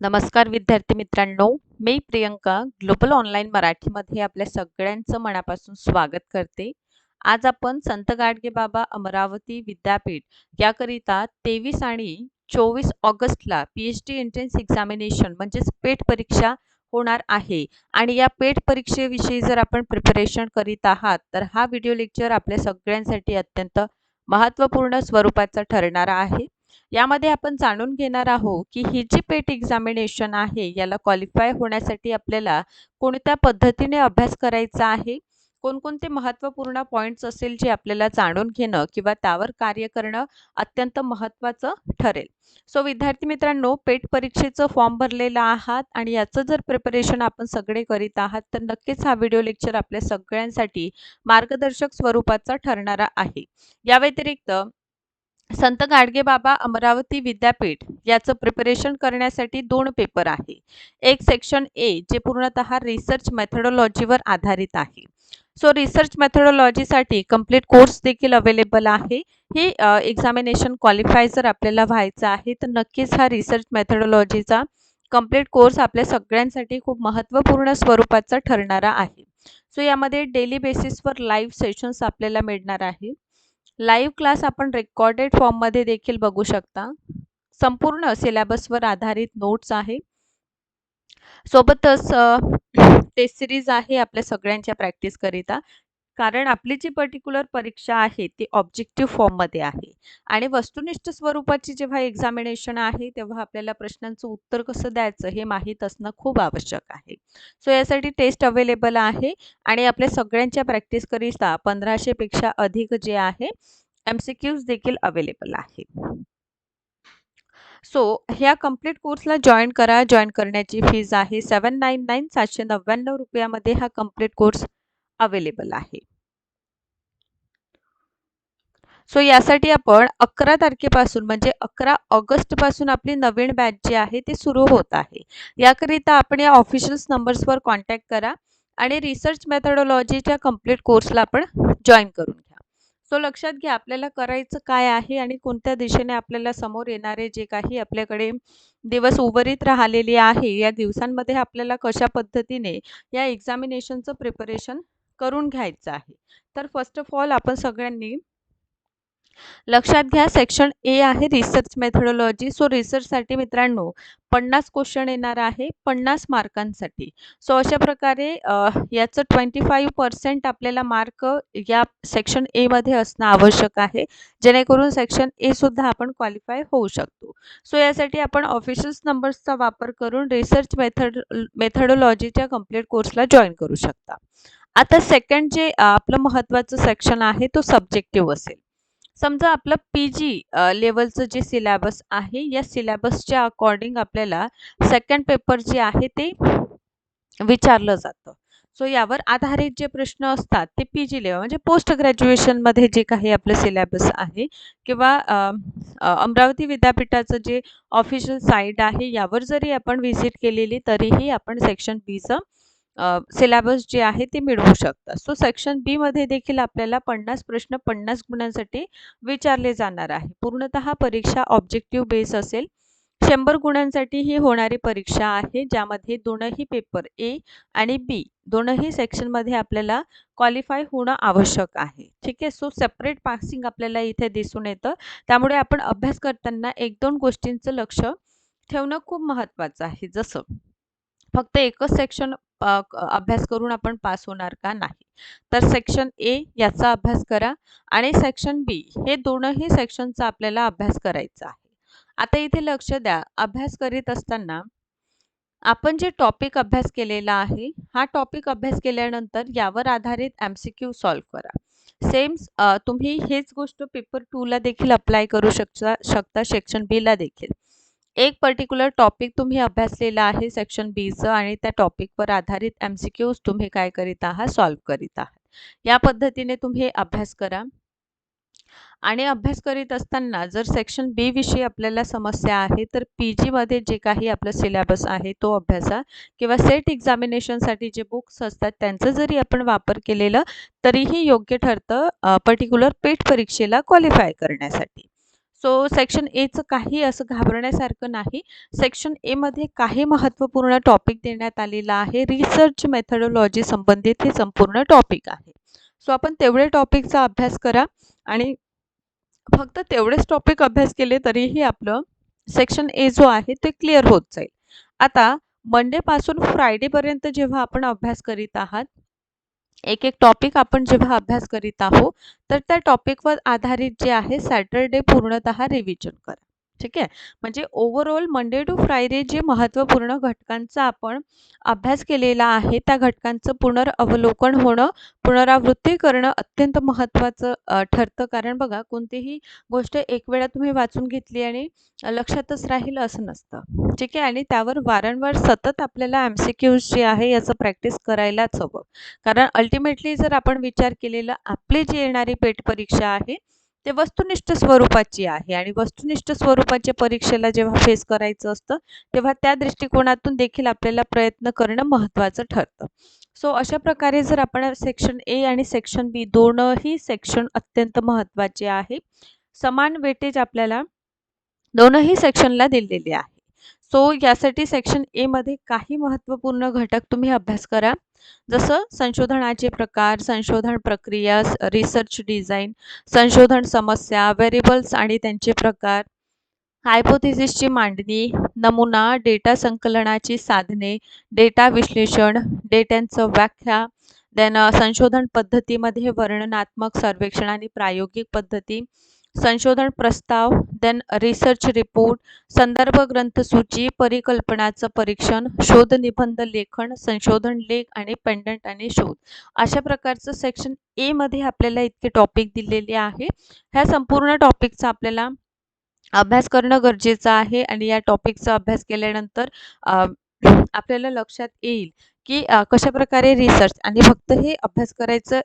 नमस्कार विद्यार्थी मित्रांनो मी प्रियंका ग्लोबल ऑनलाईन मराठीमध्ये आपल्या सगळ्यांचं मनापासून स्वागत करते. आज आपण संत गाडगे बाबा अमरावती विद्यापीठ याकरिता तेवीस आणि चोवीस ऑगस्टला P H D entrance examination म्हणजेच पेट परीक्षा होणार आहे. आणि या पेट परीक्षेविषयी जर आपण प्रिपरेशन करीत आहात तर हा व्हिडिओ लेक्चर आपल्या सगळ्यांसाठी अत्यंत महत्त्वपूर्ण स्वरूपाचा ठरणारा आहे. यामध्ये आपण जाणून घेणार आहोत की ही जी पेट एक्झामिनेशन आहे याला क्वालिफाय होण्यासाठी आपल्याला कोणत्या पद्धतीने अभ्यास करायचा आहे? कोणकोणते महत्त्वपूर्ण पॉईंट्स असेल जे आपल्याला जाणून घेणं किंवा त्यावर कार्य करणं अत्यंत महत्त्वाचं ठरेल. सो विद्यार्थी मित्रांनो पेट परीक्षेचं फॉर्म भरलेलं आहात आणि याचं जर प्रिपरेशन आपण सगळे करीत आहात तर नक्कीच हा व्हिडिओ लेक्चर आपल्या सगळ्यांसाठी मार्गदर्शक स्वरूपाचा ठरणारा आहे. या व्यतिरिक्त संत गाडगे बाबा अमरावती विद्यापीठ याचं प्रिपरेशन करण्यासाठी दोन पेपर आहे. एक सेक्शन ए जे पूर्णतः रिसर्च मेथडॉलॉजीवर आधारित आहे. सो रिसर्च मेथडॉलॉजीसाठी कंप्लीट कोर्स देखील अवेलेबल आहे. ही एक्झामिनेशन क्वालिफाय जर आपल्याला व्हायचं आहे तर नक्कीच हा रिसर्च मेथडॉलॉजीचा कंप्लीट कोर्स आपल्या सगळ्यांसाठी खूप महत्त्वपूर्ण स्वरूपाचा ठरणारा आहे. सो यामध्ये डेली बेसिसवर लाईव्ह सेशन्स आपल्याला मिळणार आहे. लाईव्ह क्लास आपण रेकॉर्डेड फॉर्ममध्ये देखील बघू शकता. संपूर्ण सिलेबसवर आधारित नोट्स आहे. सोबतच टेस्ट सिरीज आहे आपल्या सगळ्यांच्या प्रॅक्टिसकरिता कारण आपली जी पर्टिक्युलर परीक्षा आहे ती ऑब्जेक्टिव्ह फॉर्ममध्ये आहे. आणि वस्तुनिष्ठ स्वरूपाची जेव्हा एक्झामिनेशन आहे तेव्हा आपल्याला प्रश्नांचं उत्तर कसं द्यायचं हे माहीत असणं खूप आवश्यक आहे. सो यासाठी टेस्ट अवेलेबल आहे आणि आपल्या सगळ्यांच्या प्रॅक्टिसकरिता पंधराशेपेक्षा अधिक जे आहे एम सी क्यूज देखील अवेलेबल आहे सो ह्या कंप्लीट कोर्सला जॉईन करा. जॉईन करण्याची फीज आहे सेवन नाईन नाईन सातशे नव्याण्णव रुपयामध्ये हा कंप्लीट कोर्स अवेलेबल आहे. सो यासाठी आपण अकरा तारखेपासून म्हणजे अकरा ऑगस्टपासून आपली नवीन बॅच जी आहे ती सुरू होत आहे. याकरिता आपण या ऑफिशियल्स नंबर्सवर कॉन्टॅक्ट करा आणि रिसर्च मेथडॉलॉजीच्या कंप्लीट कोर्सला आपण जॉईन करून घ्या. सो लक्षात घ्या आपल्याला करायचं काय आहे आणि कोणत्या दिशेने आपल्याला समोर येणारे जे काही आपल्याकडे दिवस उर्वरित राहिलेले आहे या दिवसांमध्ये आपल्याला कशा पद्धतीने या एक्झामिनेशनचं प्रिपरेशन करून घ्यायचं आहे. तर फर्स्ट ऑफ ऑल आपण सगळ्यांनी लक्षात घ्या सेक्शन ए आहे रिसर्च मेथडॉलॉजी सो रिसर्चसाठी मित्रांनो पन्नास क्वेश्चन येणार आहे पन्नास मार्कांसाठी. सो अशा प्रकारे याचं ट्वेंटी फाईव्ह पर्सेंट आपल्याला मार्क या सेक्शन एमध्ये असणं आवश्यक आहे. जेणेकरून सेक्शन एसुद्धा आपण क्वालिफाय होऊ शकतो. सो यासाठी आपण ऑफिशियल्स नंबर्सचा वापर करून रिसर्च मेथड मेथडॉलॉजीच्या कंप्लीट कोर्सला जॉईन करू शकता. आता सेकंड जे आपलं महत्त्वाचं सेक्शन आहे तो सब्जेक्टिव्ह असेल. समजा आपलं पी जी लेवलचं जे सिलॅबस आहे या सिलॅबसच्या अकॉर्डिंग आपल्याला सेकंड पेपर जे आहे ते विचारलं जातं. सो यावर आधारित जे प्रश्न असतात ते पी जी लेवल म्हणजे पोस्ट ग्रॅज्युएशनमध्ये जे काही आपलं सिलेबस आहे किंवा अमरावती विद्यापीठाचं जे ऑफिशियल साईट आहे यावर जरी आपण व्हिजिट केलेली तरीही आपण सेक्शन बीचं सिलॅबस जे आहे ते मिळवू शकतात. सो सेक्शन बीमध्ये देखील आपल्याला पन्नास प्रश्न पन्नास गुणांसाठी विचारले जाणार आहे. पूर्णतः परीक्षा ऑब्जेक्टिव्ह बेस असेल. शंभर गुणांसाठी ही होणारी परीक्षा आहे ज्यामध्ये दोनही पेपर ए आणि बी दोनही सेक्शनमध्ये आपल्याला क्वालिफाय होणं आवश्यक आहे. ठीक आहे? सो सेपरेट पासिंग आपल्याला इथे दिसून येतं. त्यामुळे आपण अभ्यास करताना एक दोन गोष्टींचं लक्ष ठेवणं खूप महत्त्वाचं आहे. जसं फक्त एकच सेक्शन अभ्यास करून आपण पास होणार का नाही? तर सेक्शन ए याचा अभ्यास करा आणि सेक्शन बी हे दोनही सेक्शनचा आपल्याला अभ्यास करायचा आहे. आता इथे लक्ष द्या. अभ्यास करीत असताना आपण जे टॉपिक अभ्यास केलेला आहे हा टॉपिक अभ्यास केल्यानंतर यावर आधारित एम सी क्यू सॉल्व्ह करा. सेम तुम्ही हेच गोष्ट पेपर टूला देखील अप्लाय करू शकता शकता सेक्शन बीला देखील. एक पर्टिक्युलर टॉपिक तुम्ही अभ्यासलेला आहे सेक्शन बीचं आणि त्या टॉपिकवर आधारित एम सी क्यूज तुम्ही काय करीत आहात सॉल्व्ह करीत आहात. या पद्धतीने तुम्ही अभ्यास करा. आणि अभ्यास करीत असताना जर सेक्शन बी विषयी आपल्याला समस्या आहे तर पी जीमध्ये जे काही आपलं सिलेबस आहे तो अभ्यासा किंवा सेट एक्झामिनेशनसाठी जे बुक्स असतात त्यांचं जरी आपण वापर केलेलं तरीही योग्य ठरतं पर्टिक्युलर पेट परीक्षेला क्वालिफाय करण्यासाठी. सो सेक्शन एचं काही असं घाबरण्यासारखं नाही. सेक्शन एमध्ये काही महत्त्वपूर्ण टॉपिक देण्यात आलेला आहे. रिसर्च मेथडॉलॉजी संबंधित हे संपूर्ण टॉपिक आहे. सो आपण तेवढे टॉपिकचा अभ्यास करा आणि फक्त तेवढेच टॉपिक अभ्यास केले तरीही आपलं सेक्शन ए जो आहे ते क्लिअर होत जाईल. आता मंडेपासून फ्रायडेपर्यंत जेव्हा आपण अभ्यास करीत आहात एक एक टॉपिक आपण जेव्हा अभ्यास करीत आहोत तर त्या टॉपिकवर आधारित जे आहे सॅटरडे पूर्णतः रिव्हिजन करा. ठीक आहे? म्हणजे ओव्हरऑल मंडे टू फ्रायडे जे महत्त्वपूर्ण घटकांचा आपण अभ्यास केलेला आहे त्या घटकांचं पुनरावलोकन होणं पुनरावृत्ती करणं अत्यंत महत्त्वाचं ठरतं. कारण बघा कोणतीही गोष्ट एक वेळा तुम्ही वाचून घेतली आणि लक्षातच राहील असं नसतं. ठीक आहे? आणि त्यावर वारंवार सतत आपल्याला एम सी क्यूज जे आहे याचं प्रॅक्टिस करायलाच हवं. कारण अल्टिमेटली जर आपण विचार केलेला आपली जी येणारी पेट परीक्षा आहे ते वस्तुनिष्ठ स्वरूपाची आहे. आणि वस्तुनिष्ठ स्वरूपाच्या परीक्षेला जेव्हा फेस करायचं असतं तेव्हा त्या दृष्टिकोनातून देखील आपल्याला प्रयत्न करणं महत्त्वाचं ठरतं. सो अशा प्रकारे जर आपण सेक्शन ए आणि सेक्शन बी दोनही सेक्शन अत्यंत महत्त्वाचे आहे. समान वेटेज आपल्याला दोनही सेक्शनला दिलेले आहे. सो यासाठी सेक्शन एमध्ये काही महत्त्वपूर्ण घटक तुम्ही अभ्यास करा. जसं संशोधनाचे प्रकार संशोधन प्रक्रिया रिसर्च डिझाईन संशोधन समस्या व्हेरिएबल्स आणि त्यांचे प्रकार. हायपोथिसिसची मांडणी नमुना डेटा संकलनाची साधने डेटा विश्लेषण डेट्यांचं व्याख्या देन संशोधन पद्धतीमध्ये वर्णनात्मक सर्वेक्षण आणि प्रायोगिक पद्धती. संशोधन प्रस्ताव देन रिसर्च रिपोर्ट संदर्भ ग्रंथसूची परिकल्पनाचं परीक्षण शोध निबंध लेखन संशोधन लेख आणि पेंडंट आणि शोध. अशा प्रकारचं सेक्शन एमध्ये आपल्याला इतके टॉपिक दिलेले आहे. ह्या संपूर्ण टॉपिकचा आपल्याला अभ्यास करणं गरजेचं आहे आणि या टॉपिकचा अभ्यास केल्यानंतर आपल्याला लक्षात येईल. की कशा प्रकारे रिसर्च आणि फक्त हे अभ्यास करायचं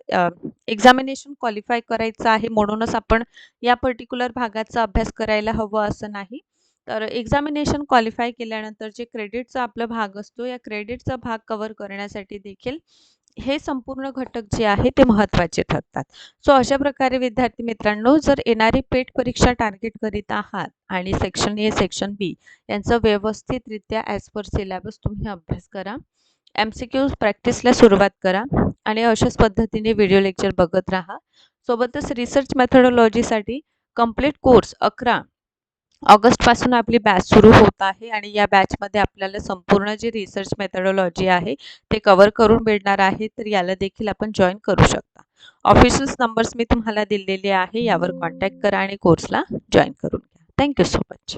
एक्झामिनेशन क्वालिफाय करायचं आहे म्हणूनच आपण या पर्टिक्युलर भागाचा अभ्यास करायला हवं असं नाही. तर एक्झामिनेशन क्वालिफाय केल्यानंतर जे क्रेडिटचा आपला भाग असतो या क्रेडिटचा भाग कवर करण्यासाठी देखील हे संपूर्ण घटक जे आहे ते महत्त्वाचे ठरतात. सो अशा प्रकारे विद्यार्थी मित्रांनो जर येणारी पेट परीक्षा टार्गेट करीत आहात आणि सेक्शन ए सेक्शन बी यांचं व्यवस्थितरित्या ॲज पर सिलेबस तुम्ही अभ्यास करा. एम सी क्यूज प्रॅक्टिसला सुरुवात करा आणि अशाच पद्धतीने व्हिडिओ लेक्चर बघत राहा. सोबतच रिसर्च मेथडॉलॉजीसाठी कंप्लीट कोर्स अकरा ऑगस्टपासून आपली बॅच सुरू होत आहे आणि या बॅचमध्ये आपल्याला संपूर्ण जी रिसर्च मेथडॉलॉजी आहे ते कवर करून मिळणार आहे तर याला देखील आपण जॉईन करू शकता. ऑफिशियल्स नंबर्स मी तुम्हाला दिलेले आहे यावर कॉन्टॅक्ट करा आणि कोर्सला जॉईन करून घ्या. Thank you so much